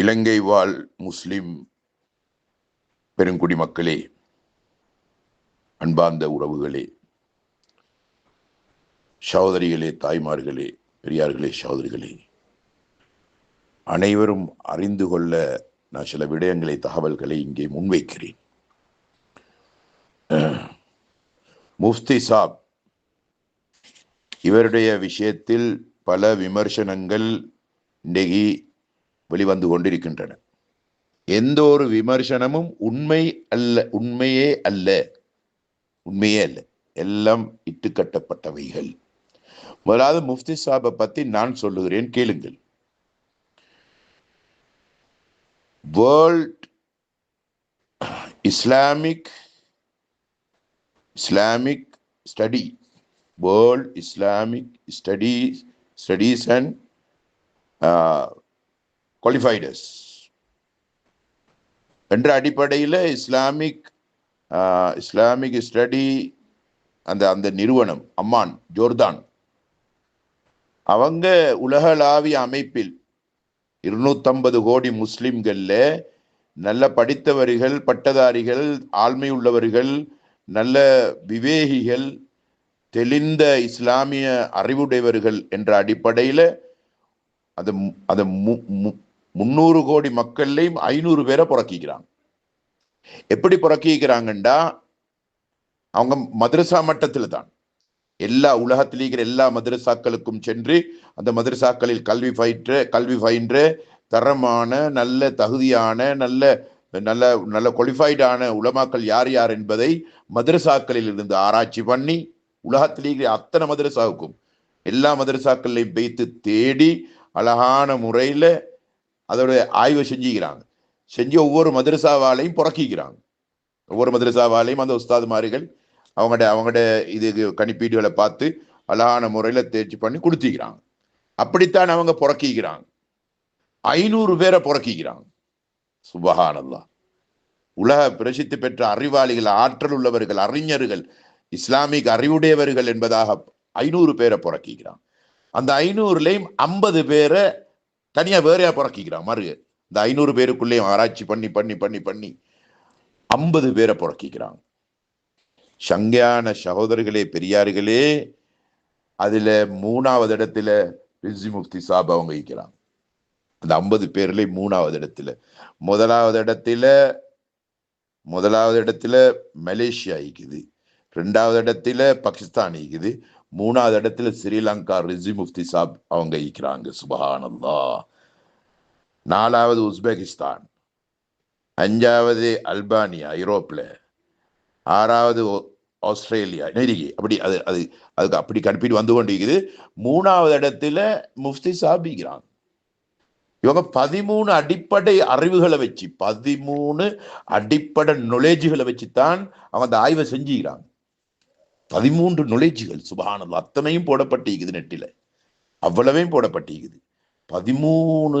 இலங்கை வாழ் முஸ்லிம் பெருங்குடி மக்களே அன்பார்ந்த உறவுகளே சகோதரிகளே தாய்மார்களே பெரியார்களே சகோதரிகளே அனைவரும் அறிந்து கொள்ள நான் சில விடயங்களை தகவல்களை இங்கே முன்வைக்கிறேன். முஃப்தி சாப் இவருடைய விஷயத்தில் பல விமர்சனங்கள் இன்றைக்கு வெளிவந்து கொண்டிருக்கின்றன. எந்த ஒரு விமர்சனமும் உண்மை அல்ல உண்மையே அல்ல. உண்மையே அல்ல. எல்லாம் இட்டுக்கட்டப்பட்டவைகள். முதலாவது முஃப்தி சாபை பத்தி நான் சொல்லுகிறேன் கேளுங்கள். World Islamic Islamic study world Islamic studies studies and குவாலிஃபைடர்ஸ் என்ற அடிப்படையில் இஸ்லாமிக் இஸ்லாமிக் ஸ்டடி அந்த அந்த நிறுவனம் அம்மான் ஜோர்தான் அவங்க உலகளாவிய அமைப்பில் இருநூத்தம்பது கோடி முஸ்லிம்களில் நல்ல படித்தவர்கள் பட்டதாரிகள் ஆழ்மை உள்ளவர்கள் நல்ல விவேகிகள் தெளிந்த இஸ்லாமிய அறிவுடையவர்கள் என்ற அடிப்படையில் அது அந்த முன்னூறு கோடி மக்கள்லையும் ஐநூறு பேரை புறக்கிக்கிறாங்க எப்படி புறக்கிக்கிறாங்கண்டா அவங்க மதரசா மட்டத்தில் தான் எல்லா உலகத்தில் இருக்கிற எல்லா மதரசாக்களுக்கும் சென்று அந்த மதரசாக்களில் கல்வி பயிற்று கல்வி பயின்ற தரமான நல்ல தகுதியான நல்ல நல்ல நல்ல குவாலிஃபைடான உலமாக்கள் யார் யார் என்பதை மதரசாக்களில் இருந்து ஆராய்ச்சி பண்ணி உலகத்தில் இருக்கிற அத்தனை மதரசாவுக்கும் எல்லா மதரசாக்கள்லையும் வைத்து தேடி அழகான முறையில் அதோடைய ஆய்வு செஞ்சுக்கிறாங்க. செஞ்சு ஒவ்வொரு மதரசாவாலையும் புறக்கிக்கிறாங்க. ஒவ்வொரு மதரசாவாலையும் அந்த உஸ்தாதுமாரிகள் அவங்கள்ட அவங்கள்ட இது கணிப்பீடுகளை பார்த்து அழகான முறையில் தேர்ச்சி பண்ணி கொடுத்திக்கிறாங்க. அப்படித்தான் அவங்க புறக்கிக்கிறாங்க. ஐநூறு பேரை புறக்கிக்கிறாங்க. சுபஹானல்லா. உலக பிரசித்தி பெற்ற அறிவாளிகள் ஆற்றல் உள்ளவர்கள் அறிஞர்கள் இஸ்லாமிக் அறிவுடையவர்கள் என்பதாக ஐநூறு பேரை புறக்கிக்கிறான் அந்த ஐநூறுலையும் ஐம்பது பேரை தனியா வேறையா புறக்கிக்கிறான் மருகு இந்த ஐநூறு பேருக்குள்ளேயும் ஆராய்ச்சி பண்ணி பண்ணி பண்ணி பண்ணி ஐம்பது பேரை புறக்கிக்கிறாங்க. சங்கையான சகோதரர்களே பெரியார்களே அதுல மூணாவது இடத்துல ரிசி முஃப்தி சாப் அவங்க வைக்கிறாங்க அந்த ஐம்பது பேர்ல மூணாவது இடத்துல. முதலாவது இடத்துல முதலாவது இடத்துல மலேசியா இருக்குது ரெண்டாவது இடத்துல பாகிஸ்தான் இருக்குது மூணாவது இடத்துல ஸ்ரீலங்கா ரிசி முஃப்தி சாப் அவங்க இருக்கிறாங்க சுபஹானல்லா. நாலாவது உஸ்பெகிஸ்தான். அஞ்சாவது அல்பானியா ஐரோப்பில். ஆறாவது ஆஸ்திரேலியா நெருகி. அப்படி அது அது அதுக்கு அப்படி கணிப்பீடு வந்து கொண்டிருக்குது. மூணாவது இடத்துல முஃப்தி சாபிக்கிறாங்க இவங்க பதிமூணு அடிப்படை அறிவுகளை வச்சு பதிமூணு அடிப்படை நொலேஜுகளை வச்சுத்தான் அவங்க அந்த ஆய்வை செஞ்சுக்கிறாங்க. பதிமூன்று நுழைச்சிகள் சுபானது அத்தனையும் போடப்பட்டிருக்குது நெட்டில். அவ்வளவையும் போடப்பட்டிருக்குது. பதிமூணு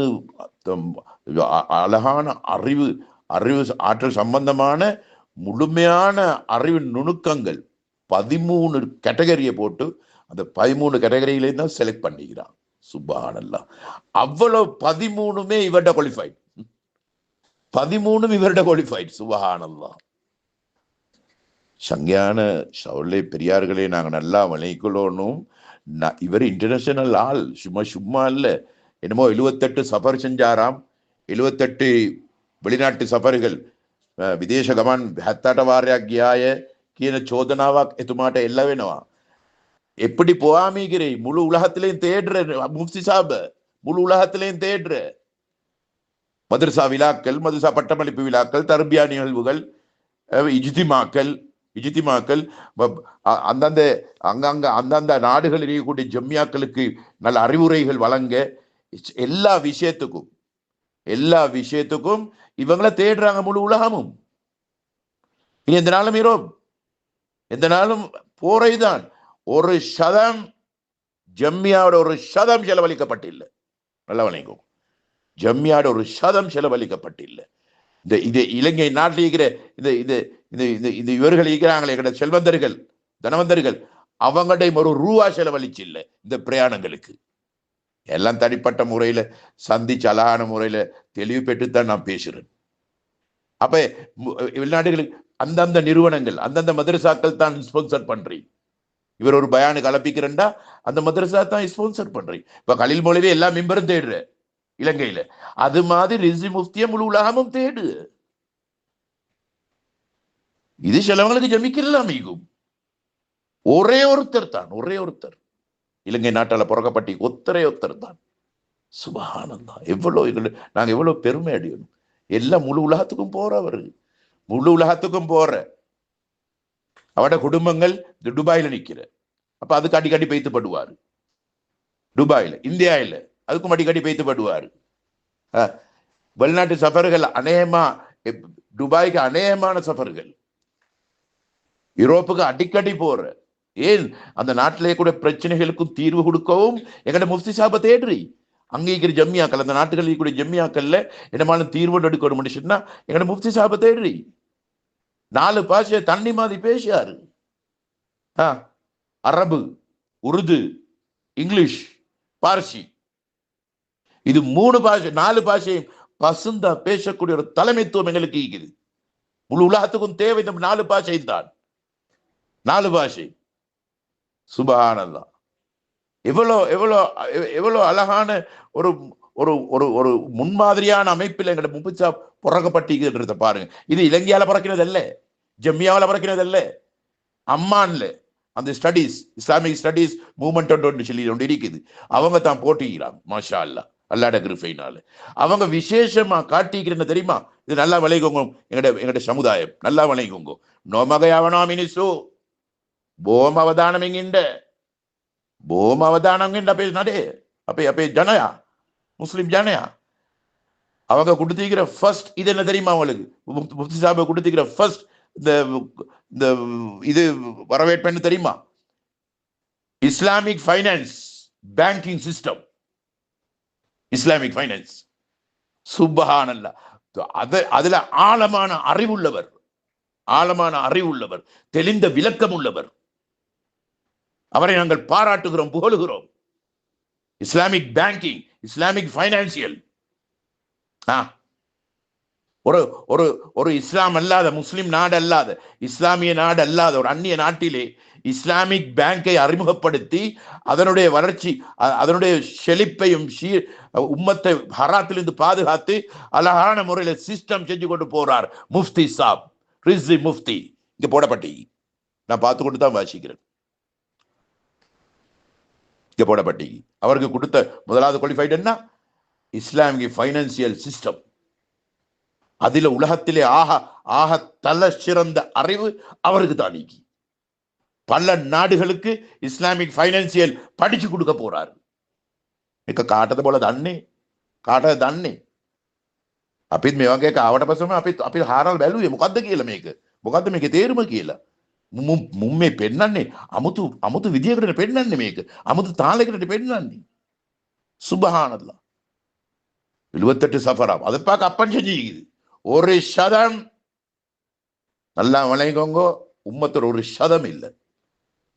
அழகான அறிவு அறிவு ஆற்றல் சம்பந்தமான முழுமையான அறிவு நுணுக்கங்கள் பதிமூணு கேட்டகரியை போட்டு அந்த பதிமூணு கேட்டகரியிலையும் தான் செலக்ட் பண்ணிக்கிறான். சுபானல்லாம் அவ்வளோ பதிமூணுமே இவர்கிட்ட குவாலிஃபைட் பதிமூணும் இவர்ட குவாலிஃபைட் சுபஹானல்லாம் சங்கியான சவுளை பெரியார்களே நாங்கள் நல்லா வணங்கிக்கொள்ளணும். நான் இவர் இன்டர்நேஷனல் ஆள். சும்மா சும்மா இல்லை என்னமோ எழுவத்தெட்டு சஃபர் செஞ்சாராம். எழுவத்தெட்டு வெளிநாட்டு சஃபர்கள். விதேச கமான் ஹத்தாட்டவாரியாகியாய கீன சோதனாவா எத்துமாட்ட எல்லாம் வேணுமா எப்படி போகாமிக்கிறேன் முழு உலகத்திலையும் தேடுற முஃப்தி சாப. முழு உலகத்திலையும் தேடுற. மதரசா விழாக்கள் மதரசா பட்டமளிப்பு விழாக்கள் தர்பியா நிகழ்வுகள் இஜ்திமாக்கள் இஜித்திமாக்கள் அந்தந்த அங்கங்க அந்தந்த நாடுகளில் இருக்கக்கூடிய ஜம்மியாக்களுக்கு நல்ல அறிவுரைகள் வழங்க எல்லா விஷயத்துக்கும் எல்லா விஷயத்துக்கும் இவங்களை தேடுறாங்க முழு உலகமும். இனி எந்த நாளும் இரோ எந்த நாளும் போரைதான். ஒரு சதம் ஜம்மியாவோட ஒரு சதம் செலவழிக்கப்பட்டில்லை. நல்ல வணங்கும் ஜம்மியாவோட ஒரு சதம் செலவழிக்கப்பட்டில்லை. இந்த இது இலங்கை நாட்டில் இருக்கிற இந்த இது இந்த இந்த இந்த இவர்கள் இருக்கிறாங்களே எங்கட செல்வந்தர்கள் தனவந்தர்கள் அவங்கள்டையும் ஒரு ரூபா செலவழிச்சு இல்லை இந்த பிரயாணங்களுக்கு. எல்லாம் தனிப்பட்ட முறையில் சந்திச்சு அழகான முறையில் தெளிவு பெற்றுத்தான் நான் பேசுகிறேன் அப்போ வெளிநாடுகளுக்கு அந்தந்த நிறுவனங்கள் அந்தந்த மதரசாக்கள் தான் ஸ்பான்சர் பண்றீங்க இவர் ஒரு பயானு கலப்பிக்கிறேன்டா அந்த மதரசா தான் ஸ்பான்சர் பண்றீங்க இப்போ கலில் மொழிவே எல்லா மெம்பரும் தேடுறேன். இலங்கையில. அது மாதிரி ரிசி முஃப்திய முழு உலகமும் தேடு. இது சிலவங்களுக்கு ஜமிக்கலாம் மீகும் ஒரே ஒருத்தர் தான் ஒரே ஒருத்தர். இலங்கை நாட்டால புறக்கப்பட்டி ஒத்தரே ஒருத்தர் தான். சுபஹானந்தா எவ்வளவு எங்களுக்கு நாங்க எவ்வளவு பெருமை அடையணும். எல்லாம் முழு உலகத்துக்கும் போறவர் முழு உலகத்துக்கும் போற. அவட குடும்பங்கள் துபாயில் துபாயில நிக்கிற. அப்ப அதுக்கு அடிக்கடி பைத்துப்படுவார் துபாயில் துபாயில அதுக்கும் அடிக்கடி பெய்த்து படுவாரு. வெளிநாட்டு சஃபர்கள் அநேகமா துபாய்க்கு அநேகமான சஃபர்கள். யூரோப்புக்கு அடிக்கடி போற. ஏன்? அந்த நாட்டிலே கூட பிரச்சனைகளுக்கும் தீர்வு கொடுக்கவும் எங்கட முஃப்தி சாப தேடுறி. அங்க இருக்கிற ஜம்மியாக்கள் அந்த நாட்டுகளில் கூட ஜம்மியாக்கள்ல என்னமான தீர்வு எடுக்கணும் மனுஷன்னா எங்கட முஃப்தி சாப தேடுறி. நாலு பாஷையை தண்ணி மாதிரி பேசியாரு. ஆ, அரபு உருது இங்கிலீஷ் பார்சி. இது மூணு பாஷை நாலு பாஷையும் பசுந்தா பேசக்கூடிய ஒரு தலைமைத்துவம் எங்களுக்கு இருக்குது. முழு உலகத்துக்கும் தேவை இந்த நாலு பாஷை தான். நாலு பாஷை. சுபஹானல்லா. எவ்வளோ எவ்வளோ எவ்வளோ அழகான ஒரு ஒரு ஒரு ஒரு முன்மாதிரியான அமைப்பில் எங்களை முப்பிச்சா புறக்கப்பட்டிருக்கிறத பாருங்க. இது இலங்கையால் பறக்கிறது அல்ல ஜம்மியாவில் பறக்கிறது அல்ல அம்மான்ல அந்த ஸ்டடீஸ் இஸ்லாமிக் ஸ்டடீஸ் மூமெண்ட் ஒன்று சொல்லி ஒன்று இருக்குது. அவங்க தான் போட்டிக்கிறாங்க மாஷா அல்லா அல்லாட கிருஃபைனால அவங்க விசேஷமா காட்டிக்கிறேன்னு தெரியுமா? இது நல்லா விளைக்கோங்க எங்கட எங்கட சமுதாயம் நல்லா விளைக்கோங்க நோமகையாவனா மினிசு போம் அவதானம் எங்கிண்ட போம் அவதானம் அப்பே நடே. அப்பே அப்பே ஜனயா? முஸ்லிம் ஜனயா? அவங்க கொடுத்திருக்கிற ஃபர்ஸ்ட் இது என்ன தெரியுமா அவங்களுக்கு முஃப்தி சாபை கொடுத்திருக்கிற ஃபர்ஸ்ட் இந்த இந்த இது வரவேற்பேன்னு தெரியுமா? Islamic finance banking system Islamic finance சுபஹானல்லா அது அதுல ஆழமான அறிவுள்ளவர். ஆழமான அறிவுள்ளவர். தெளிந்த விளக்கம் உள்ளவர் அவரை நாங்கள் பாராட்டுகிறோம் புகழுகிறோம். இஸ்லாமிக் பேங்கிங் இஸ்லாமிக் ஃபைனான்சியல் ஒரு ஒரு ஒரு இஸ்லாம் அல்லாத முஸ்லிம் நாடு அல்லாத இஸ்லாமிய நாடு அல்லாத ஒரு அந்நிய நாட்டிலே இஸ்லாமிக் பேங்கை அறிமுகப்படுத்தி அதனுடைய வளர்ச்சி அதனுடைய செழிப்பையும் சீ- உம்மத்தை ஹராத்திலிருந்து பாதுகாத்து அழகான முறையில் சிஸ்டம் செஞ்சு கொண்டு போறார் முஃப்தி சாப் ரிஸ்வி முஃப்தி. இங்க போடப்பட்டி நான் பார்த்து கொண்டு தான் வாசிக்கிறேன். இங்க போடப்பட்டி அவருக்கு கொடுத்த முதலாவது குவாலிஃபைடு என்ன? இஸ்லாமிக் ஃபைனான்சியல் சிஸ்டம் அதில் உலகத்திலே ஆக ஆக தல சிறந்த அறிவு அவருக்கு தான் நீக்கி. பல நாடுகளுக்கு இஸ்லாமிக் ஃபைனான்சியல் படிச்சு கொடுக்க போறாரு එක කාටද බොල දන්නේ කාටද දන්නේ අපිත් මේ වගේ කාවට පසම අපි අපි හාරල් බැලුවේ මොකක්ද කියලා මේක මොකක්ද මේක තේරුම කියලා මුම් මුම් මේ පෙන්වන්නේ අමුතු අමුතු විදියකට පෙන්වන්නේ මේක අමුතු තාලයකට පෙන්වන්නේ சுபஹானல்லா எழுபத்தெட்டு சஃபராம் அதை பார்க்க அப்பன் செஞ்சுக்குது ஒரு சதம் நல்லா வளைங்கோங்க உம்மத்தோட ஒரு சதம் இல்லை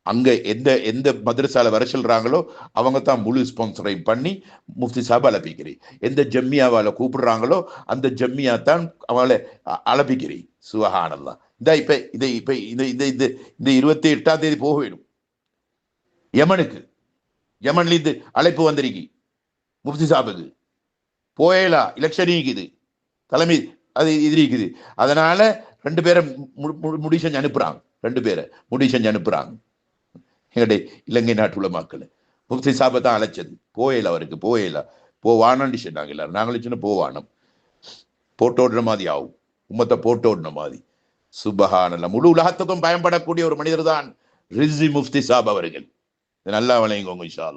அங்க எந்த எந்த மதரசால வர சொல்றாங்களோ அவங்க தான் முழு ஸ்பான்சரையும் பண்ணி முஃப்தி சாப் அலப்பிக்கிறி எந்த ஜம்மியாவால கூப்பிடுறாங்களோ அந்த ஜம்மியா தான் அவளை அ- அலப்பிக்கிறி சுபஹானல்லா இந்த இப்ப இதை இப்ப இந்த இந்த இந்த இந்த இருபத்தி எட்டாம் தேதி போக வேணும். யமனுக்கு. யமன்ல இருந்து அழைப்பு வந்திருக்கி. முஃப்தி சாபுக்கு போயலா எலெக்ஷன் இருக்குது. தலைமை அது இது இருக்குது. அதனால ரெண்டு பேரை மு- முடி செஞ்சு அனுப்புறாங்க. ரெண்டு பேரை முடி செஞ்சு அனுப்புறாங்க. எங்களுடைய இலங்கை நாட்டு உள்ள மக்கள். முஃப்தி சாபை தான் அழைச்சது. போயில அவருக்கு போயில. போவானு சொன்னாங்க எல்லாரும். நாங்களும் சொன்ன போவானம். போட்டோடுற மாதிரி ஆகும். உம்மத்தை போட்டோடுன மாதிரி சுபஹானல்ல. முழு உலகத்துக்கும் பயன்படக்கூடிய ஒரு மனிதர் தான் ரிசி முஃப்தி சாப் அவர்கள். நல்லா வழங்குவோங்க இன்ஷா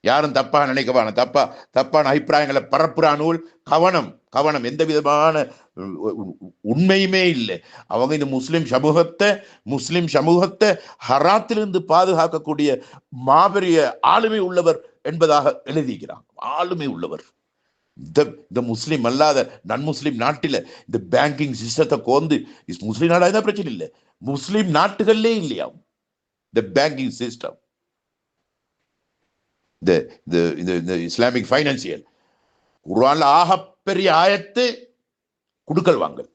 யாரும் தப்பாக நினைக்க வேணாம் தப்பா தப்பான அபிப்பிராயங்களை பரப்புறானூல் கவனம் கவனம். எந்த விதமான உண்மையுமே இல்லை. அவங்க இந்த முஸ்லிம் சமூகத்தை முஸ்லிம் சமூகத்தை ஹராத்திலிருந்து பாதுகாக்கக்கூடிய மாபெரிய ஆளுமை உள்ளவர் என்பதாக எழுதிக்கிறாங்க ஆளுமை உள்ளவர். இந்த இந்த முஸ்லீம் அல்லாத நன் நாட்டில் இந்த பேங்கிங் சிஸ்டத்தை கோந்து முஸ்லீம் நாடாக நாடா பிரச்சனை இல்லை. முஸ்லீம் நாட்டுகள்லே இல்லையா? இந்த பேங்கிங் சிஸ்டம் இந்த இந்த இந்த இந்த இஸ்லாமிக் ஃபைனான்சியல் குர்ஆன்ல ஆகப்பெரிய ஆயத்து குடுக்கல் வாங்கல்.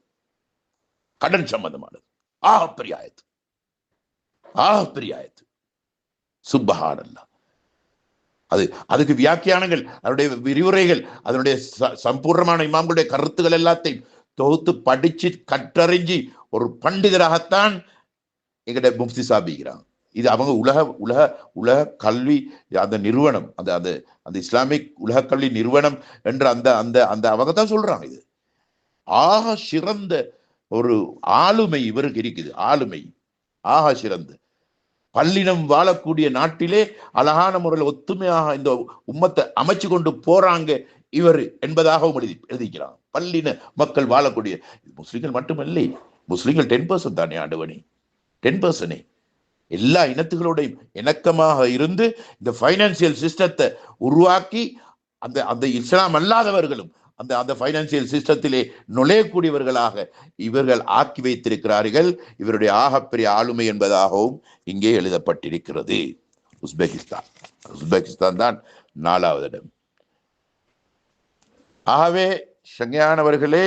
கடன் சம்பந்தமானது. ஆகப்பெரிய ஆயத்து. ஆகப்பெரிய ஆயத்து. சுப்பஹானல்லா. அது அதுக்கு வியாக்கியானங்கள் அதனுடைய விரிவுரைகள் அதனுடைய ச- சம்பூர்ணமான இமாம்களுடைய கருத்துக்கள் எல்லாத்தையும் தொகுத்து படிச்சு கற்றறிஞ்சு ஒரு பண்டிதராகத்தான் எங்கிட்ட முஃப்தி சாபிக்கிறான் இது அவங்க உலக உலக உலக கல்வி அந்த நிறுவனம் அந்த அந்த அந்த இஸ்லாமிக் உலக கல்வி நிறுவனம் என்ற அந்த அந்த அந்த அவங்க தான் சொல்றாங்க இது. ஆக சிறந்த ஒரு ஆளுமை இவருக்கு இருக்குது ஆளுமை. ஆக சிறந்த. பல்லினம் வாழக்கூடிய நாட்டிலே அழகான முறையில் ஒத்துமையாக இந்த உம்மத்தை அமைச்சு கொண்டு போறாங்க இவர் என்பதாகவும் எழுதி எழுதிக்கிறான். பல்லின மக்கள் வாழக்கூடிய முஸ்லிம்கள் மட்டுமல்ல முஸ்லிம்கள் டென் பர்சன்ட் தானே ஆண்டுவணி டென் பர்சனே எல்லா இனத்துகளோடையும் இணக்கமாக இருந்து இந்த ஃபைனான்சியல் சிஸ்டத்தை உருவாக்கி அந்த அந்த இஸ்லாம் அல்லாதவர்களும் அந்த அந்த ஃபைனான்சியல் சிஸ்டத்திலே நுழையக்கூடியவர்களாக இவர்கள் ஆக்கி வைத்திருக்கிறார்கள். இவருடைய ஆகப்பெரிய ஆளுமை என்பதாகவும் இங்கே எழுதப்பட்டிருக்கிறது. உஸ்பெகிஸ்தான். உஸ்பெகிஸ்தான் தான் நாலாவது இடம். ஆகவே சங்கையானவர்களே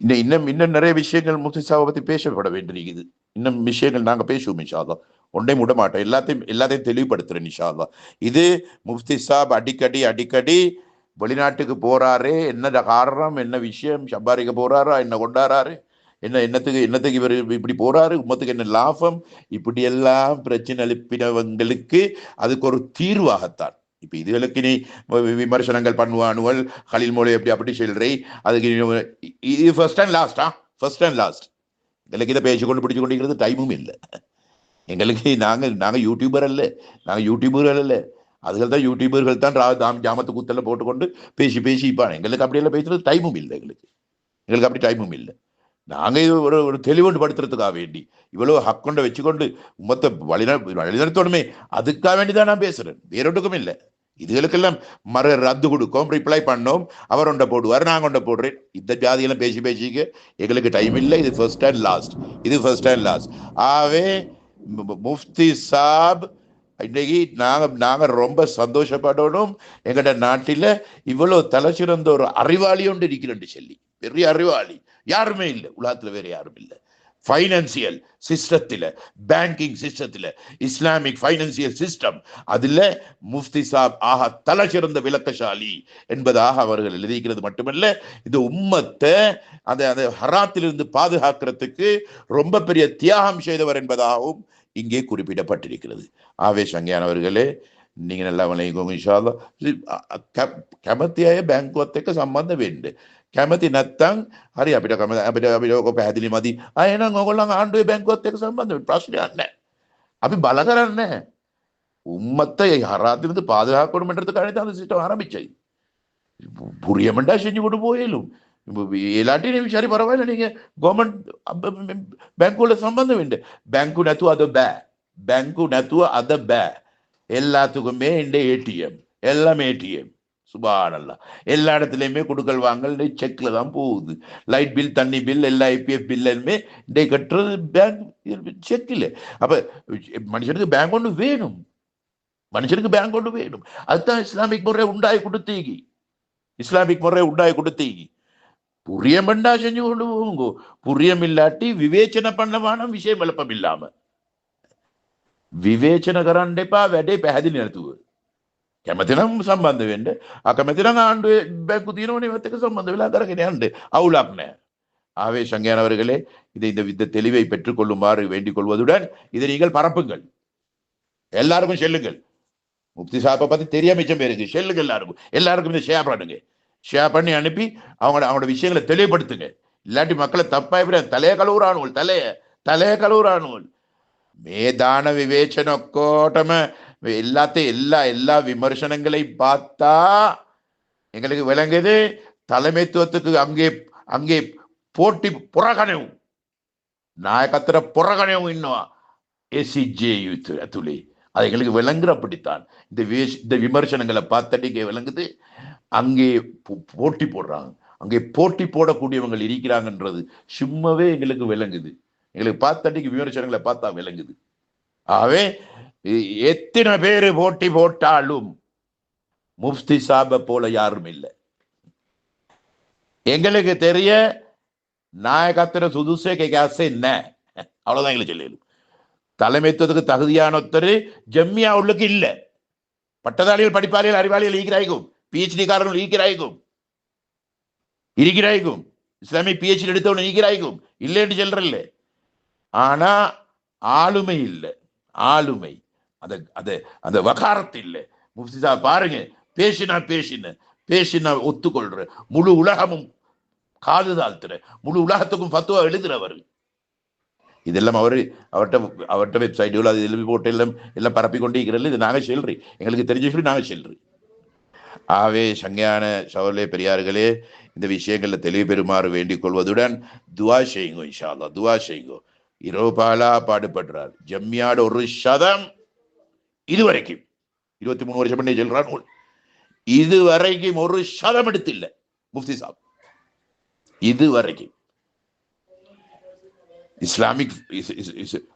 இன்னும் இன்னும் இன்னும் நிறைய விஷயங்கள் முஃப்திசாவை பற்றி பேசப்பட வேண்டியிருக்குது. இன்னும் விஷயங்கள் நாங்கள் பேசுவோம் இன்ஷால்லா ஒன்றையும் விட மாட்டோம். எல்லாத்தையும் எல்லாத்தையும் தெளிவுபடுத்துறேன் இன்ஷால்லா இது முஃப்தி சாப் அடிக்கடி அடிக்கடி வெளிநாட்டுக்கு போறாரு என்ன காரணம் என்ன விஷயம் சம்பாதிக்க போறாரா என்ன கொண்டாடுறாரு என்ன என்னத்துக்கு என்னத்துக்கு இவர் இப்படி போறாரு உம்மத்துக்கு என்ன லாபம்? இப்படி எல்லாம் பிரச்சனை எழுப்பினவங்களுக்கு அதுக்கு ஒரு தீர்வாகத்தான். இப்ப இதுகளுக்கு நீ வி- விமர்சனங்கள் பண்ணுவானுவல் கலில் மொழி எப்படி அப்படி சொல்றே அதுக்கு இது ஃபர்ஸ்ட் அண்ட் லாஸ்டா ஃபர்ஸ்ட் அண்ட் லாஸ்ட் எங்களுக்கு இதை பேசிக்கொண்டு பிடிச்சு கொண்டிருக்கிறது டைமும் இல்லை. எங்களுக்கு நாங்கள் நாங்கள் யூடியூபர் அல்ல. நாங்கள் யூடியூபர்கள் அல்ல. அதுகள் தான் யூடியூபர்கள் தான் ரா- தாம் ஜாமத்து கூத்தல போட்டுக்கொண்டு பேசி பேசி இப்பான் எங்களுக்கு அப்படியெல்லாம் பேசுறது டைமும் இல்லை எங்களுக்கு. எங்களுக்கு அப்படி டைமும் இல்லை. நாங்கள் இது ஒரு ஒரு தெளிவுண்டு படுத்துறதுக்காக வேண்டி இவ்வளோ ஹக்கொண்டை வச்சுக்கொண்டு மொத்த வழிநட வழிநடத்தணுமே. அதுக்காக வேண்டி தான் நான் பேசுகிறேன் வேறொன்றுக்கும் இல்லை. இதுகளுக்கெல்லாம் மறு ரத்து கொடுக்கும். ரிப்ளை பண்ணோம். அவர் ஒன்றை போடுவார் நாங்கள் ஒன்றை போடுறேன். இந்த ஜாதியெல்லாம் பேசி பேசிக்க எங்களுக்கு டைம் இல்லை. இது ஃபர்ஸ்ட் அண்ட் லாஸ்ட் இது ஃபர்ஸ்ட் அண்ட் லாஸ்ட் ஆகவே முஃப்தி சாப் இன்னைக்கு நாங்கள் நாங்கள் ரொம்ப சந்தோஷப்படணும். எங்கள்ட நாட்டில் இவ்வளோ தலை சிறந்த ஒரு அறிவாளி ஒன்று இருக்கிறேன் சொல்லி. பெரிய அறிவாளி. யாருமே இல்லை. உலகத்தில் வேறு யாரும் இல்லை. ஃபைனான்சியல் சிஸ்டத்தில் பேங்கிங் சிஸ்டத்தில் இஸ்லாமிக் ஃபைனான்சியல் சிஸ்டம் அதில் முஃப்தி சாப் ஆக தலை சிறந்த விளக்கசாலி என்பதாக அவர்கள் எழுதிக்கிறது மட்டுமல்ல இந்த உம்மத்தை அந்த அந்த ஹராத்திலிருந்து பாதுகாக்கிறதுக்கு ரொம்ப பெரிய தியாகம் செய்தவர் என்பதாகவும் இங்கே குறிப்பிடப்பட்டிருக்கிறது. ஆவே சங்கையானவர்களே நீங்கள் நல்லா வணக்கம் இஷாலா பேங்க் பேங்குவத்துக்கு சம்பந்தம் வேண்டும் කැමති නැත්තම් හරි අපිට කම අපිට අපිට ඕක පැහැදිලි මදි. ආ එහෙනම් ඕගොල්ලන් ආණ්ඩුවේ බැංකුවත් එක්ක සම්බන්ධ වෙන්න ප්‍රශ්නයක් නැහැ. අපි බල කරන්නේ නැහැ. ഉമ്മത്തെ ഹറാത്തിനത് പാതിരാക്കോടും എടുത്ത് കഴിഞ്ഞാൽ സിസ്റ്റം ആരംഭിച്ചായി പുറിയമണ്ട ശരിഞ്ഞുകൊണ്ട് പോയാലും ఎలాంటి విషయాలు పర్వాలేదు నీకు గవర్నమెంట్ బ్యాంకుల సంబంధం ఏంటి బ్యాంకు నెత్తు అద బ్యా బ్యాంకు నెత్తు అద బ్యా ఎల్లాతుకు మే ఎండే ఏటీఎం ఎల్లం ఏటీఎం சுபானல்லாம் எல்லா இடத்துலையுமே கொடுக்கல் வாங்கல் செக்கில் தான் போகுது. லைட் பில் தண்ணி பில் எல்லா ஐபிஎஃப் பில்லுமே இதை கட்டுறது பேங்க் செக்கில். அப்போ மனுஷனுக்கு பேங்க் ஒன்று வேணும். மனுஷனுக்கு பேங்க் ஒன்று வேணும். அதுதான் இஸ்லாமிக் முறை உண்டாய் கொடுத்தீங்க இஸ்லாமிக் முறை உண்டாய் கொடுத்தீங்க புரியமெண்டா செஞ்சு கொண்டு போங்க புரியம் இல்லாட்டி விவேச்சனை பண்ணவான விஷயம் விளப்பம் இல்லாம. விவேச்சனை கரண்டேப்பா வேட்டை பேதில் நடத்துவது කැමතිනම් සම්බන්ධ වෙන්න අකමැතිනම් ආණ්ඩුවේ බැංකු තියෙනවනේ ඒවත් එක්ක සම්බන්ධ වෙලා කරගෙන යන්න. අවුලක් නැහැ. ஆவே சங்கையானவர்களே இதை இந்த இந்த தெளிவை பெற்றுக்கொள்ளுமாறு வேண்டிக் கொள்வதுடன் இதை நீங்கள் பரப்புங்கள் எல்லாருக்கும் செல்லுங்கள் முப்தி சாப்பை பத்தி தெரியாம மிச்சம் பேருக்கு செல்லுங்க எல்லாருக்கும் எல்லாருக்கும் இதை ஷேர் பண்ணுங்க ஷேர் பண்ணி அனுப்பி அவங்களோட அவங்களோட விஷயங்களை தெளிவுபடுத்துங்க இல்லாட்டி மக்களை தப்பா இப்படி தலைய கழுவுறானுவல் தலைய தலைய கழுவுறானுவல் මේ දාන විවේචන ඔක්කෝටම எல்லாத்தையும் எல்லா எல்லா விமர்சனங்களை பார்த்தா எங்களுக்கு விளங்குது. தலைமைத்துவத்துக்கு அங்கே அங்கே போட்டி புறகணும் நாயகத்திர புறகணும் இன்னும். ஏசிஜே யூத் அது எங்களுக்கு விளங்குற அப்படித்தான் இந்த வேஷ் இந்த விமர்சனங்களை பார்த்தடிக்க விளங்குது. அங்கே போ- போட்டி போடுறாங்க. அங்கே போட்டி போடக்கூடியவங்க இருக்கிறாங்கன்றது சும்மாவே எங்களுக்கு விளங்குது. எங்களுக்கு பார்த்தடிக்கு விமர்சனங்களை பார்த்தா விளங்குது. ஆகவே எத்தனை பேர் போட்டி போட்டாலும் முஃப்தி சாப போல யாரும் இல்லை. எங்களுக்கு தெரிய நாயகத்திர சுதுசே கேட்காச என்ன? அவ்வளவுதான் எங்களுக்கு சொல்லிடும் தலைமைத்துவத்துக்கு தகுதியான ஒருத்தர் ஜம்மியா உள்ளுக்கு இல்லை. பட்டதாரிகள் படிப்பாளிகள் அறிவாளிகள் ஈக்கிறாய்க்கும் பிஹெச்டி காரர்கள் ஈக்கிறாய்க்கும் இருக்கிறாய்க்கும். இஸ்லாமிய பிஹெச்டி எடுத்தவன ஈக்கிறாய்க்கும் இல்லைன்னு சொல்றல்ல ஆனா ஆளுமை இல்லை. ஆளுமை. அந்த அந்த அந்த வகாரத்து இல்லை. முஃப்தி சார் பாருங்க. பேசினா பேசின பேசினா ஒத்துக்கொள்ற. முழு உலகமும் காது தாழ்த்துற. முழு உலகத்துக்கும் பத்துவா எழுதுறவர். இதெல்லாம் அவர் அவர்கிட்ட அவர்கிட்ட வெப்சைட்டுகள் அது எழுதி போட்டு எல்லாம் எல்லாம் பரப்பி கொண்டு இருக்கிறது இது நாங்கள் செல்றி எங்களுக்கு தெரிஞ்ச சொல்லி நாங்க செல்றி ஆவே சங்கையான சவர்களே பெரியார்களே இந்த விஷயங்களில் தெளிவு பெறுமாறு வேண்டிக் கொள்வதுடன் துவா செய்யுங்க இன்ஷா அல்லா துவா செய்யுங்க. இரவுபாலா பாடுபடுறார். ஜம்மியாட ஒரு சதம். இதுவரைக்கும் இருபத்தி மூணு வருஷம் பண்ணி சொல்றான் நூல். இதுவரைக்கும் ஒரு சதம் எடுத்து இல்லை முஃப்தி சாப். இதுவரைக்கும். இஸ்லாமிக்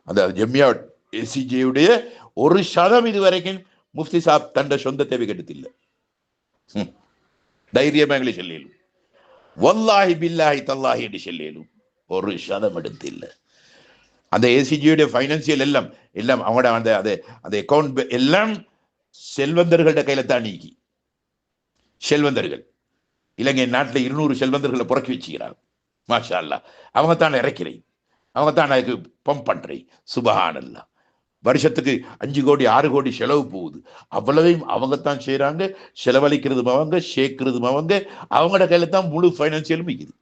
அந்த ஜம்யா எஸ்சிஜியுடைய ஒரு சதம் இதுவரைக்கும் முஃப்தி சாப் தண்ட சொந்த தேவைக்கு எடுத்தில்ல ம். தைரியமா எங்களை சொல்லிடும் வல்லாஹி பில்லாஹி தல்லாஹி என்று சொல்லிடும் ஒரு சதம் எடுத்து இல்லை அந்த ஏசிஜியுடைய ஃபைனான்சியல் எல்லாம் எல்லாம் அவங்களோட அந்த அது அந்த அக்கௌண்ட் எல்லாம் செல்வந்தர்கள்ட கையில தான் நீக்கி. செல்வந்தர்கள். இலங்கை நாட்டில் இருநூறு செல்வந்தர்களை புறக்கி வச்சுக்கிறாங்க. மாஷா அல்லாஹ் அவங்க தான் இறக்கிறேன். அவங்க தான் அதுக்கு பம்ப் பண்றேன். சுபஹானல்லா வருஷத்துக்கு அஞ்சு கோடி ஆறு கோடி செலவு போகுது. அவ்வளவையும் அவங்க தான் செய்கிறாங்க செலவழிக்கிறதும் அவங்க சேர்க்கிறதும் அவங்க. அவங்களோட கையில தான் முழு ஃபைனான்சியலும் இருக்குது.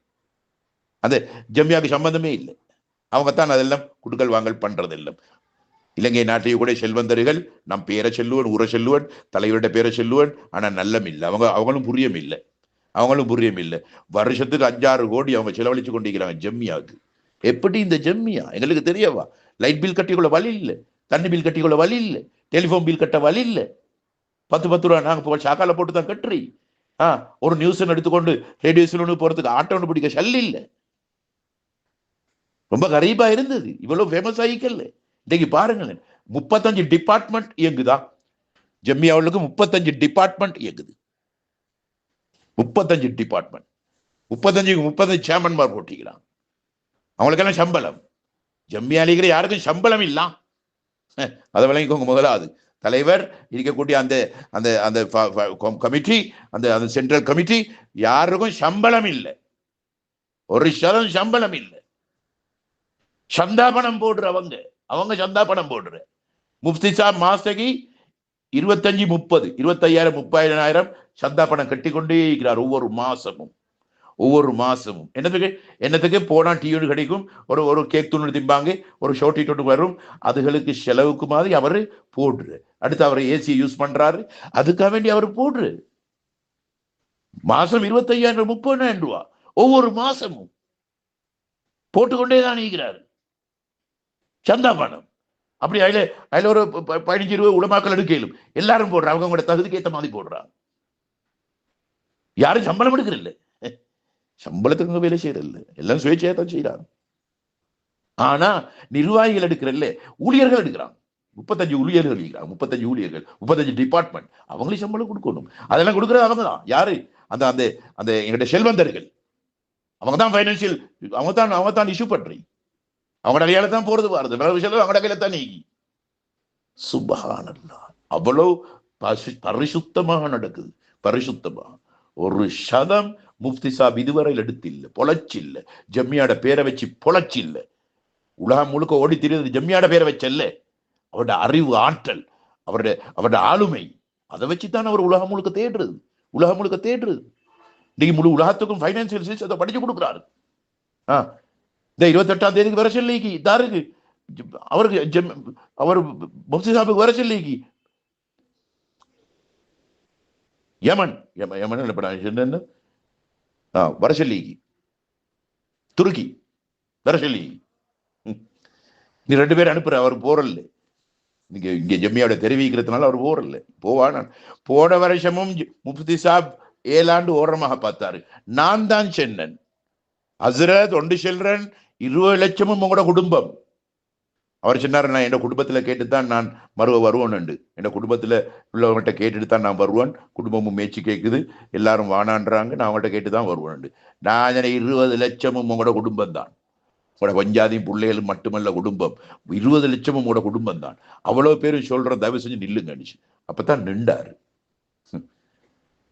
அந்த ஜம்யாவுக்கு சம்பந்தமே இல்லை. அவங்க தான் அதெல்லாம் குடுக்கல் வாங்கல் பண்றது இலங்கை நாட்டையும் கூட செல்வந்தர்கள் நம் பேரை செல்லுவன் ஊரை செல்லுவன் தலைவரோட பேரை செல்லுவன் ஆனால் நல்லம் இல்லை. அவங்க அவங்களும் புரியும் இல்லை. அவங்களும் புரியும் இல்லை. வருஷத்துக்கு அஞ்சாறு கோடி அவங்க செலவழிச்சு கொண்டிருக்கிறாங்க ஜம்மியாவுக்கு எப்படி இந்த ஜம்மியா? எங்களுக்கு தெரியவா? லைட் பில் கட்டிக்கொள்ள வழி இல்லை. தண்ணி பில் கட்டிக்கொள்ள வழி இல்லை. டெலிஃபோன் பில் கட்ட வழி இல்லை. பத்து பத்து ரூபா நாங்கள் இப்போ சாக்கால போட்டு தான் கட்டுறி ஆ ஒரு நியூஸ் எடுத்துக்கொண்டு ரேடியோ ஒன்று போகிறதுக்கு ஆட்டோ ஒன்று பிடிக்க சல்லி இல்லை. ரொம்ப கரீபா இருந்தது. இவ்வளவு ஃபேமஸ் ஆகிக்கல இன்னைக்கு பாருங்களேன் முப்பத்தஞ்சு டிபார்ட்மெண்ட் இயங்குதா? ஜம்மியாவுக்கு முப்பத்தஞ்சு டிபார்ட்மெண்ட் இயங்குது. முப்பத்தஞ்சு டிபார்ட்மெண்ட் முப்பத்தஞ்சுக்கு முப்பத்தஞ்சு சேர்மன்மார் போட்டிக்கலாம் அவங்களுக்கெல்லாம் சம்பளம். ஜம்மியாளிக்கிற யாருக்கும் சம்பளம் இல்லாம் அதை விளங்கிக்கோங்க முதலாவது. தலைவர் இருக்கக்கூடிய அந்த அந்த அந்த கமிட்டி அந்த அந்த சென்ட்ரல் கமிட்டி யாருக்கும் சம்பளம் இல்லை. ஒரு சதம் சம்பளம் இல்லை. சந்தா பணம் போடுற அவங்க. அவங்க சந்தா பணம் போடுற. முஃப்தி சாப் மாசகி இருபத்தஞ்சு முப்பது இருபத்தையாயிரம் முப்பதாயிரம் சந்தா பணம் கட்டி கொண்டே இருக்கிறார் ஒவ்வொரு மாசமும். ஒவ்வொரு மாசமும். என்னத்துக்கு? என்னத்துக்கு? போனால் டீ ஒன்று கிடைக்கும். ஒரு ஒரு கேக் துணி திம்பாங்க. ஒரு ஷோட்டி ஒன்று வரும். அதுகளுக்கு செலவுக்கு மாதிரி அவர் போடுற. அடுத்து அவர் ஏசியை யூஸ் பண்றாரு. அதுக்காக வேண்டி அவர் போடுற. மாசம் இருபத்தையாயிரம் முப்பதாயிரம் ரூபா. ஒவ்வொரு மாசமும் போட்டுக்கொண்டே தான் இருக்கிறாரு. சந்தா பணம் அப்படி அதில் அதில் ஒரு ப- பதினஞ்சு இருபது உடமாக்கள் எடுக்கலும் எல்லாரும் போடுறாங்க. அவங்க தகுதிக்கு ஏத்த மாதிரி போடுறாங்க. யாரும் சம்பளம் எடுக்கிறதில்ல. சம்பளத்துக்கு அங்க வேலை செய்யறதில்ல. எல்லாம் சுயேட்சையாக தான் செய்கிறாங்க ஆனா நிர்வாகிகள் எடுக்கிறல்ல ஊழியர்கள் எடுக்கிறாங்க. முப்பத்தஞ்சு ஊழியர்கள் இருக்கிறாங்க முப்பத்தஞ்சு ஊழியர்கள் முப்பத்தஞ்சு டிபார்ட்மெண்ட் அவங்களுக்கு சம்பளம் கொடுக்கணும். அதெல்லாம் கொடுக்குறது அவங்க தான். யாரு? அந்த அந்த அந்த எங்கிட்ட செல்வந்தர்கள். அவங்க தான் ஃபைனான்சியல் அவங்க தான் அவங்க தான் இஷ்யூ பண்றீங்க. அவங்களோட கையால தான் போறது பாருது வேற விஷயம் அவங்களோட கையில தான் நீக்கி. சுபஹானல்லா அவ்வளவு பசு- பரிசுத்தமாக நடக்குது. பரிசுத்தமா. ஒரு சதம் முஃப்தி சாப் இதுவரையில் எடுத்தில்ல. பொழச்சில்ல. ஜம்மியாட பேரை வச்சு பொழச்சில்ல. உலகம் முழுக்க ஓடி தெரியுது ஜம்மியாட பேரை வச்சல்ல. அவருடைய அறிவு ஆற்றல் அவருடைய அவருடைய ஆளுமை. அதை வச்சு தான் அவர் உலகம் முழுக்க தேடுறது. உலகம் முழுக்க தேடுறது. இன்னைக்கு முழு உலகத்துக்கும் ஃபைனான்சியல் சிஸ்டத்தை படிச்சு கொடுக்குறாரு. ஆ இந்த இருபத்தெட்டாம் தேதிக்கு வர சொல்லிக்கு தாருக்கு அவருக்கு அவர் முஃப்தி சாஹிபுக்கு வர சொல்லிக்கு. யமன் யமன் என்ன வர சொல்லிக்கு. துருக்கி வர சொல்லி நீ ரெண்டு பேரும் அனுப்புற அவர் போறல்ல. இங்க இங்க ஜம்மியோட தெரிவிக்கிறதுனால அவர் போறல்ல. போவான? போன வருஷமும் முப்தி சாப் ஏழாண்டு ஓரமாக பார்த்தாரு. நான் தான் சென்னன். ஹசரத் ஒன்று செல்றன் இருபது லட்சமும் உங்களோட குடும்பம். அவர் சொன்னார் நான் என் குடும்பத்தில் கேட்டு தான் நான் மறுவ வருவேன்ண்டு என் குடும்பத்தில் உள்ளவங்கள்ட்ட கேட்டுட்டு தான் நான் வருவேன். குடும்பமும் மேய்ச்சி கேட்குது எல்லாரும் வானான்றாங்க. நான் அவங்கள்ட்ட கேட்டு தான் வருவேன்ண்டு நான் எனக்கு இருபது லட்சமும் உங்களோட குடும்பம் தான் உங்களோட பஞ்சாதியும் பிள்ளைகளும் மட்டுமல்ல குடும்பம். இருபது லட்சமும் உங்களோட குடும்பம் தான் அவ்வளோ பேரும் சொல்கிற தயவு செஞ்சு நில்லுங்கன்னுச்சு அப்பதான் நின்றார்.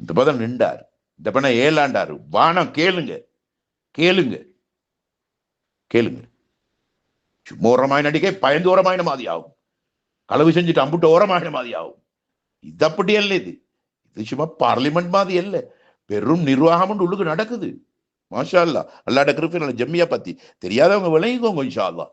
இந்த பதம் நின்றார். இந்த பண்ண ஏலாண்டாரு. வானம் கேளுங்க. கேளுங்க. கேளுங்க. சும்மா ஓரமாய் நடிகை பயந்து ஓரமாயின மாதிரி ஆகும் களவு செஞ்சுட்டு அம்புட்டு ஓரமாயின மாதிரி ஆகும் இது அப்படி அல்ல இது. இது சும்மா பார்லிமெண்ட் மாதிரி அல்ல. பெரும் நிர்வாகம் உள்ளுக்கு நடக்குது. மாஷா அல்லா அல்லாட கிருப்பை ஜம்மியா பத்தி தெரியாதவங்க விளங்கிக்கோங்க இன்ஷா அல்லா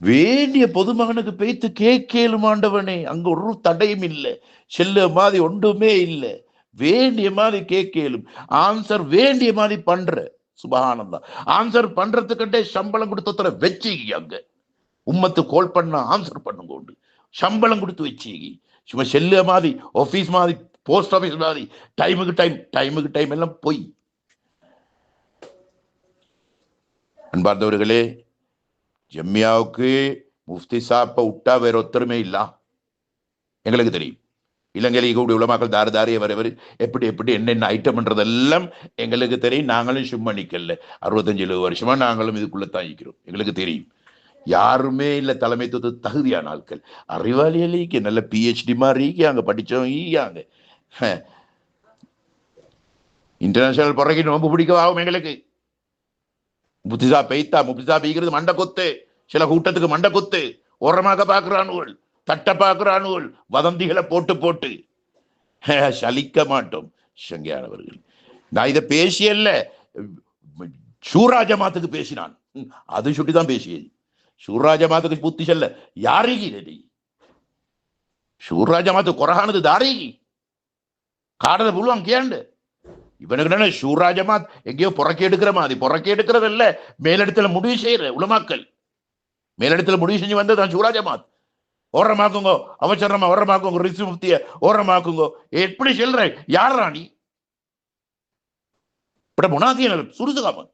வேண்டிய பொதுமகனுக்கு பேத்து கேட்கலும் ஆண்டவனே அங்க ஒரு தடையும் இல்லை. செல்ல மாதிரி ஒன்றுமே இல்லை. வேண்டிய மாதிரி கேட்கலும். ஆன்சர் வேண்டிய மாதிரி பண்ற. சுபகானந்தா. ஆன்சர் பண்றதுக்கிட்டே சம்பளம் கொடுத்தத்துல வச்சு அங்க. உம்மத்து கோல் பண்ண ஆன்சர் பண்ணுங்க உண்டு. சம்பளம் கொடுத்து வச்சு சும்மா செல்ல மாதிரி ஆஃபீஸ் மாதிரி போஸ்ட் ஆஃபீஸ் மாதிரி டைமுக்கு டைம் டைமுக்கு டைம் எல்லாம் போய். அன்பார்ந்தவர்களே ஜம்யாவுக்கு முஃப்தி சாப்பை விட்டா வேற ஒத்தருமே இல்ல. எங்களுக்கு தெரியும். இலங்கையில் கூடிய உலமாக்கள் தாறு தாரிய வரவர் எப்படி எப்படி என்னென்ன ஐட்டம்ன்றதெல்லாம் எங்களுக்கு தெரியும். நாங்களும் சும்மா நிற்கல அறுபத்தஞ்சு எழுபது வருஷமா நாங்களும் இதுக்குள்ளே தான் இருக்கிறோம். எங்களுக்கு தெரியும். யாருமே இல்லை தலைமைத்துவத்து தகுதியான ஆட்கள். அறிவாளிகள் ஈக்க நல்ல பிஹெச்டி மாதிரி அங்கே படித்தவங்க ஈயாங்க இன்டர்நேஷனல் பிறகு நோம்பு பிடிக்க ஆகும் எங்களுக்கு? முப்திசா பெய்த்தா முப்திசா பெய்கிறது மண்டை கொத்து. சில கூட்டத்துக்கு மண்டை கொத்து. ஓரமாக பார்க்கிறானுகள் தட்ட பார்க்கிறானுகள் வதந்திகளை போட்டு போட்டு. சலிக்க மாட்டோம் சங்கையானவர்கள் நான் இதை பேசியல்ல சூராஜமாத்துக்கு பேசினான். ம், அது சுட்டி தான் பேசியது. சூராஜமாத்துக்கு புத்தி செல்ல யாரிகி ரெடி சூராஜமாத்து குறகானது தாரேகி. காடத புழுவான் கேண்டு. இவனுக்கு என்ன ஷூரா எங்கேயோ புறக்கி எடுக்கிற மாதிரி. புறக்கி எடுக்கிறதில்ல மேலிடத்துல முடிவு செய்யற உலமாக்கல். மேலிடத்துல முடிவு செஞ்சு வந்தது தான் ஷூரா ஓரமாக்குங்கோ. அவசரமா ஓரமாக்குங்க ரிசு முப்திய ஓரமாக்குங்கோ. எப்படி சொல்ற யார் ராணி இப்ப முனாதிய சுருதுகாம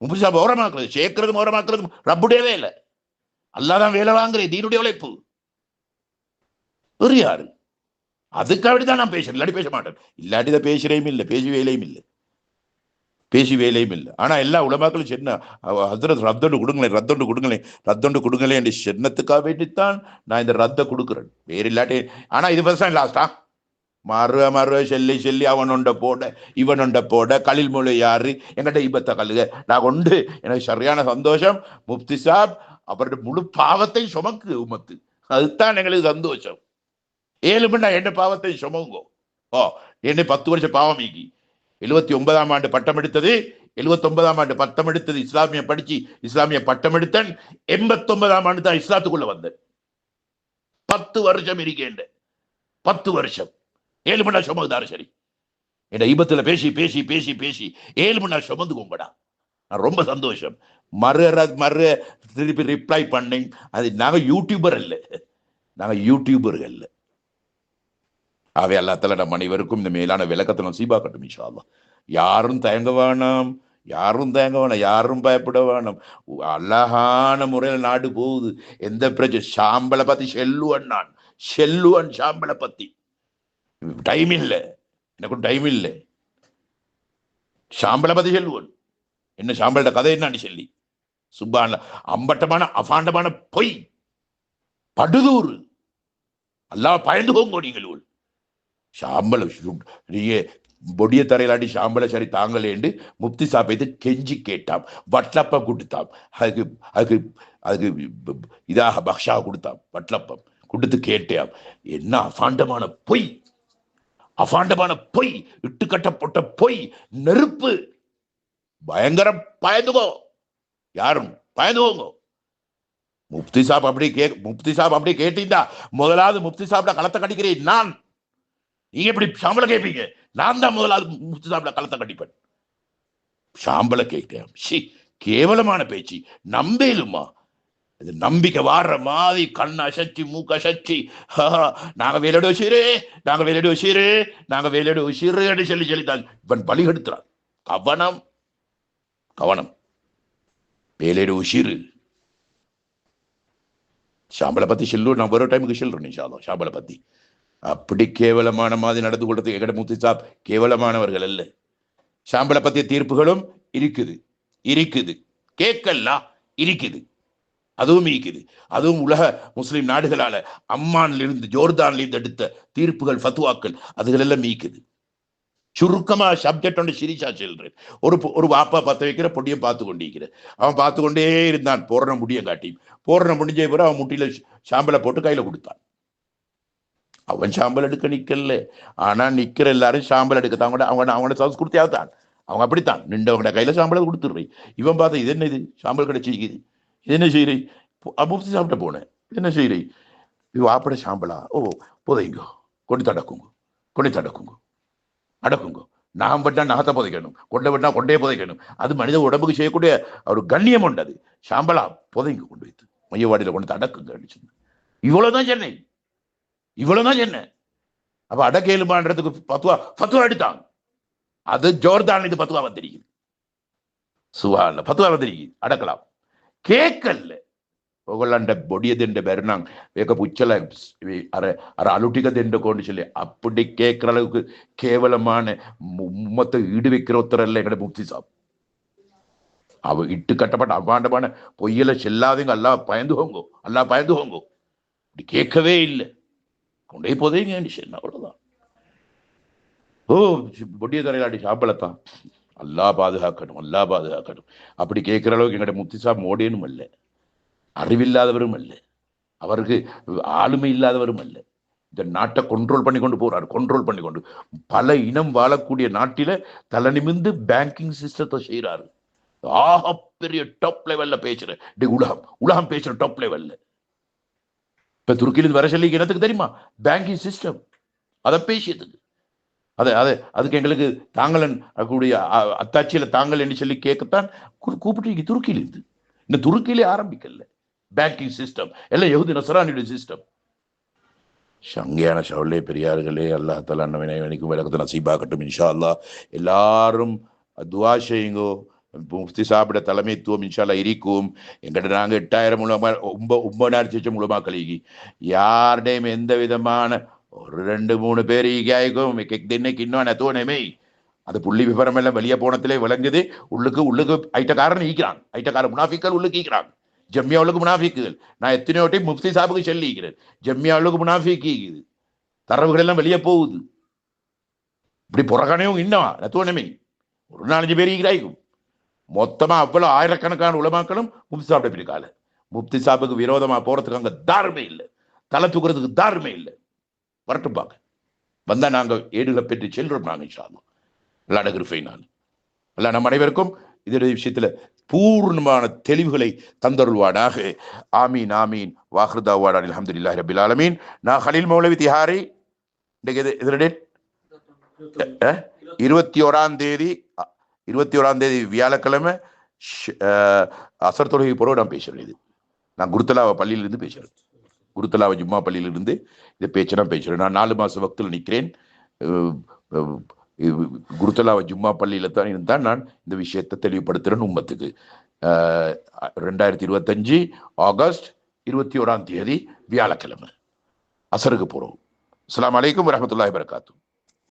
முபிசாப ஓரமாக்குறது சேர்க்கறதும் ஓரமாக்குறதும் ரப்புடைய வேலை அல்லாதான் வேலை வாங்குறேன் தீனுடைய உழைப்பு. வேறு யாரு? அதுக்காக தான் நான் பேசுறேன். இல்லாட்டி பேச மாட்டேன். இல்லாட்டி தான் பேசுறேயும் இல்லை பேசுவேலையும் இல்லை. பேசி வேலையும் இல்லை. ஆனால் எல்லா உலமாக்களும் சென்ன ஹசரத் ரத்தொண்டு கொடுங்களேன் ரத்தொண்டு கொடுங்களேன் ரத்தொண்டு கொடுங்களேன் என்று சென்னத்துக்காக வேண்டித்தான் நான் இந்த ரத்த கொடுக்குறேன். வேறு இல்லாட்டி ஆனால் இது பர்சன் லாஸ்டா மறுவ மறுவ சொல்லி சொல்லி அவனொண்ட போட இவனொண்ட போட கலில் மொழி யாரு? என்கிட்ட இபத்த கழுக நான் கொண்டு எனக்கு சரியான சந்தோஷம். முப்தி சாப் அவருடைய முழு பாவத்தை சுமக்கு உமத்து அதுதான் எங்களுக்கு சந்தோஷம். ஏழு மணி நான் என்ன பாவத்தை சுமங்கோ ஓ என்ன பத்து வருஷம் பாவம் ஈகி எழுபத்தி ஒன்பதாம் ஆண்டு பட்டம் எடுத்தது. எழுபத்தி ஒன்பதாம் ஆண்டு பட்டம் எடுத்தது. இஸ்லாமிய படிச்சு இஸ்லாமிய பட்டம் எடுத்தன். எண்பத்தி ஒன்பதாம் ஆண்டு தான் இஸ்லாத்துக்குள்ள வந்தேன். பத்து வருஷம் இருக்கேன் பத்து வருஷம். ஏழு மணி நேரம் சுமக்குதாரு சரி. என் இபத்துல பேசி பேசி பேசி பேசி ஏழு மணி நேரம் சுமந்துக்கோங்கடா. நான் ரொம்ப சந்தோஷம். மறு ர- மறு திருப்பி ரிப்ளை பண்ணேன். அது நாங்கள் யூடியூபர் இல்லை நாங்கள் யூடியூபர்கள் இல்லை ஆகவே அல்லாத்தால நம் அனைவருக்கும் இந்த மேலான விளக்கத்தை நசீபாக்கட்டும் இன்ஷா அல்லாஹ் யாரும் தயங்க வேணாம் யாரும் தயங்க வேணாம் யாரும் பயப்பட வேணாம். அழகான முறையில் நாடு போகுது. எந்த பிரச்சனை சாம்பலை பத்தி செல்லுவன் நான். செல்லுவன் சாம்பலை பத்தி. டைம் இல்லை. எனக்கு டைம் இல்லை. சாம்பலை பத்தி செல்லுவன். என்ன சாம்பலோட கதை என்னன்னு சொல்லி. சுப்பான அம்பட்டமான அபாண்டமான பொய். படுதூறு. அல்லாஹ் பயந்து போங்கோ நீங்கள் சாம்பல நீயே நீங்க பொடிய தரையிலாட்டி சாம்பல சரி தாங்களேண்டு முப்தி சாப்பிட்டு கெஞ்சி கேட்டாம் வட்லப்பம் கொடுத்தாம். அதுக்கு அதுக்கு அதுக்கு இதாக பக்ஷா கொடுத்தாம். வட்லப்பம் கொடுத்து கேட்டாம் என்ன அசாண்டமான பொய்? அசாண்டமான பொய்? இட்டுக்கட்டப்பட்ட பொய்? நெருப்பு? பயங்கரம் பயந்துகோ. யாரும் பயந்துவோங்க முப்தி சாப் அப்படி கே முப்தி சாப் அப்படி கேட்டீங்களா? முதலாவது முப்தி சாப்பிட களத்தை கடிக்கிறேன் நான். நீங்க எப்படி சாம்பல கேட்பீங்க நான் தான் முதலாவது முத்து சாப்பிட களத்தை கட்டிப்பேன். சாம்பல கேட்டேன். சி கேவலமான பேச்சு. நம்பேலுமா? இது நம்பிக்கை வாடுற மாதிரி கண் அசச்சி மூக்க அசச்சி நாங்க வேலையோட வசீரு நாங்க வேலையோட வசீரு நாங்க வேலையோட வசீருன்னு சொல்லி சொல்லித்தான். இவன் பலி கெடுத்துறான். கவனம் கவனம். வேலையோட உசிறு. ஷாம்பலை பத்தி சொல்லு நான் ஒரு டைமுக்கு சொல்றேன் சாதம் ஷாம்பலை பத்தி. அப்படி கேவலமான மாதிரி நடந்து கொள்றது எங்கட முத்து சாப் கேவலமானவர்கள் அல்ல. ஷாம்பலை பத்திய தீர்ப்புகளும் இருக்குது இருக்குது. கேட்கல இருக்குது. அதுவும் இருக்குது. அதுவும் உலக முஸ்லிம் நாடுகளால அம்மான்லிருந்து ஜோர்தான்லிருந்து எடுத்த தீர்ப்புகள் ஃபத்துவாக்கள் அதுகளெல்லாம் மீக்குது. சுருக்கமா சப்ஜெக்ட் ஒன்று சிரிச்சா செல்றேன். ஒரு ஒரு வாப்பா பத்த வைக்கிற பொடியை பார்த்து கொண்டிருக்கிற. அவன் பார்த்து கொண்டே இருந்தான். போடுற முடிய காட்டி போடுற முடிஞ்ச பிறகு அவன் முட்டியில சாம்பலை போட்டு கையில கொடுத்தான். அவன் சாம்பல் எடுக்க நிக்கல ஆனா நிக்கிற எல்லாரும் சாம்பல் எடுக்கத்தான் கூட அவங்க அவங்களோட சவுஸ் தான் அவங்க அப்படித்தான். நின்றவங்க கையில சாம்பலை கொடுத்துடுறேன். இவன் பார்த்தா இது என்ன இது சாம்பல் கிடைச்சிக்குது இது என்ன செய்யறே முப்தி சாப்பிட்ட போனேன். இது என்ன செய்யறே இது வாப்பட சாம்பலா? ஓ புதைங்கோ. கொண்டு தடக்குங்க. கொண்டு தடக்குங்க. அடக்குங்க. நான் பட்டா நகத்தை புதைக்கணும். கொண்டை பட்டா கொண்டே புதைக்கணும். அது மனித உடம்புக்கு செய்யக்கூடிய ஒரு கண்ணியம் உண்டு அது. சாம்பலா? புதைங்க கொண்டு வைத்து மையவாடியில் கொண்டு தடக்குங்க அடிச்சு இவ்வளவுதான் சென்னை. இவ்வளவுதான் சொன்னேன் அப்ப அடக்கேலுமான்றதுக்கு பத்துவா பத்துவா எடுத்தான் அது ஜோர்தான் இது பத்துவா வந்திருக்குது. சுவால பத்துவா வந்திருக்குது. அடக்கலாம். கேட்கல ఒకళ్ళంటే బొడియ తింటే బెరినాం ఇక పుచ్చల అరే అరే అలుటిగా తిండుకోండి చెల్లి అప్పుడు కేకరలకు కేవలమానే మొత్తం ఈడు విక్రవత్తరల్ల ఇక్కడ ముక్తి సాబ్ அவ இட்டு கட்டப்பட்ட அவ்வாண்டமான பொய்யில செல்லாதீங்க. அல்லா பயந்து ஹோங்கோ அல்லா பயந்து ஹோங்கோ இப்படி கேட்கவே இல்லை. கொண்டே போதேங்க சொன்ன அவ்வளவுதான். ஓ பொடிய தரையிலாடி சாப்பிடத்தான் அல்லா பாதுகாக்கணும் அல்லா பாதுகாக்கணும் அப்படி கேட்குற அளவுக்கு எங்கள்கிட்ட முத்திசா சாப் மோடேனும் அல்ல. அறிவில்லாதவரும் அல்ல. அவருக்கு ஆளுமை இல்லாதவரும் அல்ல. இந்த நாட்டை கண்ட்ரோல் பண்ணி கொண்டு போறாரு கண்ட்ரோல் பண்ணி கொண்டு. பல இனம் வாழக்கூடிய நாட்டில தலை நிமிந்து பேங்கிங் சிஸ்டத்தை செய்யறாரு ஆகப்பெரிய பெரிய டாப் லெவல்ல பேசுற. டே உலகம். உலகம் பேசுற டாப் லெவல்ல இப்போ துருக்கிலிருந்து வர சொல்லி எனக்கு தெரியுமா? பேங்கிங் சிஸ்டம் அதை பேசியதுக்கு. அதை அதை அதுக்கு எங்களுக்கு தாங்களன் கூடிய அ- தாங்கள் என்று சொல்லி கேட்கத்தான் கூப்பிட்டு கூப்பிட்டு துருக்கியிலிருந்து இந்த துருக்கியிலே ஆரம்பிக்கல பேங்கிங் சிஸ்டம் எல்லாம் யகுதி நசரானியுடைய சிஸ்டம் சங்கையான சவுளே பெரியார்களே அல்லாஹ் தலா அண்ணவனை வணிக்கும் விளக்கத்தை நசீபாக்கட்டும் இன்ஷா அல்லாஹ். எல்லாரும் துவா செய்யுங்கோ. முஃப்தி சாப்பிட தலைமைத்துவம் இன்ஷால்லா இருக்கும் எங்கிட்ட நாங்கள் எட்டாயிரம் மூலமா ஒம்ப ஒன்பதாயிரத்தி லட்சம் மூலமா கழுகி யாருடையும் எந்த விதமான ஒரு ரெண்டு மூணு பேர் ஈகாய்க்கும் இன்னைக்கு இன்னும் தோணுமே அது புள்ளி விவரம் எல்லாம் வெளியே போனத்திலே விளங்குது. உள்ளுக்கு உள்ளுக்கு ஐட்டக்காரன் ஈக்கிறான் ஐட்டக்காரன் முனாஃபிக்கள் உள்ளுக்கு ஈக்கிறான் ஜம்யாவுக்கு முனாஃபிக்குகள். நான் எத்தனையோ டைம் முஃப்தி சாப்புக்கு சொல்லிக்கிறேன் ஜம்மியாவுக்கு முனாஃபிக் ஈக்குது தரவுகள் எல்லாம் வெளியே போகுது. இப்படி புறக்கணையும் இன்னும் தோணுமே ஒரு நாலஞ்சு பேர் ஈக்கிறாய்க்கும் மொத்தமா அவ்வளவு ஆயிரக்கணக்கான உலமாக்களும் முப்தி சாப்பிட பிடிக்கால முப்தி சாப்புக்கு விரோதமா போறதுக்கு அங்க தாருமே இல்லை. தலை தூக்குறதுக்கு தாருமே இல்லை. வரட்டும் பாக்க வந்தா நாங்க ஏடுகளை பெற்று செல்றோம் நாங்க இன்ஷால்லா அல்லா நான். அல்ல நம் அனைவருக்கும் இதனுடைய விஷயத்துல பூர்ணமான தெளிவுகளை தந்தருள்வானாக. ஆமீன் ஆமீன். வாஹ்ருதா வாடான் அல்ஹம்துலில்லாஹி ரபில் ஆலமீன். நான் ஹலீல் மௌலவி திஹாரி. இன்றைக்கு இதனுடைய இருபத்தி ஓராம் தேதி இருபத்தி ஓராம் தேதி வியாழக்கிழமை அசர் தொழுகை பிறகு நான் பேசுறேன் இது நான் குருத்தலாவை பள்ளியிலிருந்து பேசுகிறேன் குருத்தலாவை ஜும்மா பள்ளியிலிருந்து இந்த பேச்சு நான் பேசுகிறேன் நான் நாலு மாத வக்தில் நிற்கிறேன் குருத்தலாவை ஜும்மா பள்ளியில் தான் இருந்தால் நான் இந்த விஷயத்தை தெளிவுபடுத்துகிறேன் உம்மத்துக்கு. ரெண்டாயிரத்தி இருபத்தஞ்சு ஆகஸ்ட் இருபத்தி ஓராம் தேதி வியாழக்கிழமை. அசருக்கு போகிறோம் அஸ்லாம் அலைக்கும் வரமத்துல்லாஹி வரகாத்து